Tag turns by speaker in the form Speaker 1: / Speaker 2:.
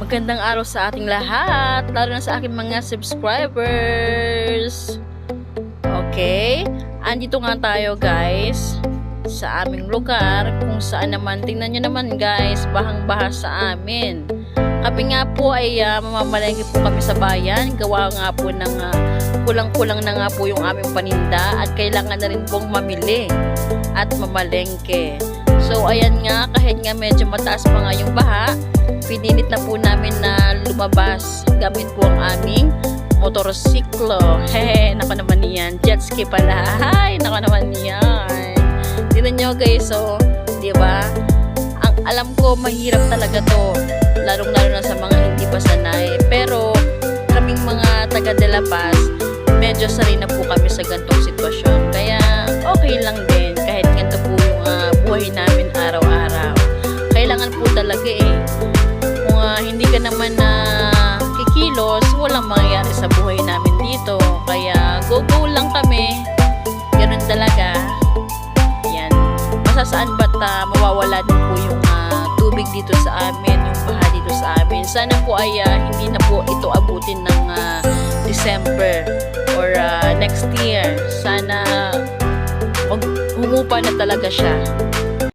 Speaker 1: Magandang araw sa ating lahat, lalo na sa aking mga subscribers. Okay, andito nga tayo guys sa aming lugar kung saan naman, tingnan nyo naman guys, bahang-baha sa amin. Kami nga po ay uh, mamamalengke po kami sa bayan, gawa nga po ng ah, kulang-kulang na nga po yung aming paninda at kailangan na rin pong mamili at mamalengke. So ayan nga, kahit nga medyo mataas pa nga yung baha, pinilit na po namin na lumabas gamit po ang aming motorsiklo. Hehe, nako naman yan. Jet ski pala. Ay, nako naman yan. Tignan nyo guys, so, di ba? Ang alam ko, mahirap talaga to. Lalong-lalo na sa mga hindi pa sanay. Pero, kaming mga taga De La Paz, medyo sanay na po kami sa gantong hindi ka naman na kikilos, walang mangyayari sa buhay namin dito. Kaya, go-go lang kami. Ganun talaga. Yan. Masasaan ba't ah, mawawala din po yung ah, tubig dito sa amin, yung baha dito sa amin. Sana po ay ah, hindi na po ito abutin ng ah, December or ah, next year. Sana humupa na talaga siya.